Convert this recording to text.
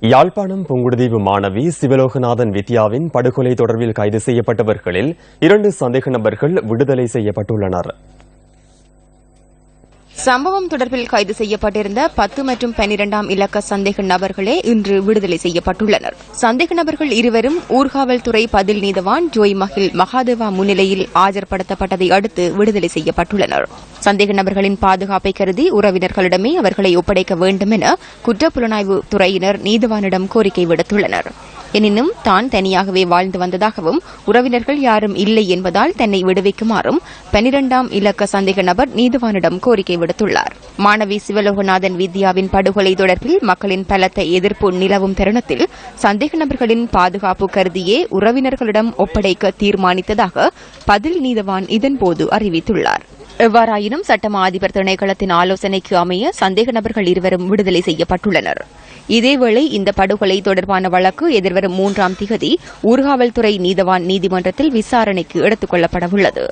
யாழ்ப்பாணம் புங்குடுதீவு மாணவி சிவலோகநாதன் வித்யாவின் படுகொலை தொடர்பில் கைது செய்யப்பட்டவர்களில் இரண்டு சந்தேக நபர்கள் விடுதலை செய்யப்பட்டுள்ளனர். சம்பவம் தொடர்பில் கைது செய்யப்பட்டிருந்த பத்து மற்றும் பனிரெண்டாம் இலக்க சந்தேக நபர்களே இன்று விடுதலை செய்யப்பட்டுள்ளனர். சந்தேக நபர்கள் இருவரும் ஊர்காவல்துறை பதில் நீதவான் ஜோய் மகில் மகாதேவா முன்னிலையில் ஆஜர்படுத்தப்பட்டதை அடுத்து விடுதலை செய்யப்பட்டுள்ளனர். சந்தேக நபர்களின் பாதுகாப்பை கருதி உறவினர்களிடமே அவர்களை ஒப்படைக்க வேண்டும் என குற்றப்புலனாய்வு துறையினர் நீதவானிடம் கோரிக்கை விடுத்துள்ளனர். எனினும் தான் தனியாகவே வாழ்ந்து வந்ததாகவும் உறவினர்கள் யாரும் இல்லை என்பதால் தன்னை விடுவிக்குமாறும் பனிரெண்டாம் இலக்க சந்தேக நபர் நீதிவானிடம் கோரிக்கை விடுத்துள்ளார். மாணவி சிவலோகநாதன் வித்யாவின் படுகொலை தொடர்பில் மக்களின் பலத்த எதிர்ப்பு நிலவும் தருணத்தில் சந்தேக நபர்களின் பாதுகாப்பு கருதியே உறவினர்களிடம் ஒப்படைக்க தீர்மானித்ததாக பதில் நீதவான் இதன்போது அறிவித்துள்ளார். எவ்வாறாயினும் சட்டமா அதிபர் திணைக்களத்தின் ஆலோசனைக்கு அமைய சந்தேக நபர்கள் இருவரும் விடுதலை செய்யப்பட்டுள்ளனர். இதேவேளை இந்த படுகொலை தொடர்பான வழக்கு எதிர்வரும் மூன்றாம் திகதி ஊர்காவல்துறை நீதவான் நீதிமன்றத்தில் விசாரணைக்கு எடுத்துக் கொள்ளப்படவுள்ளது.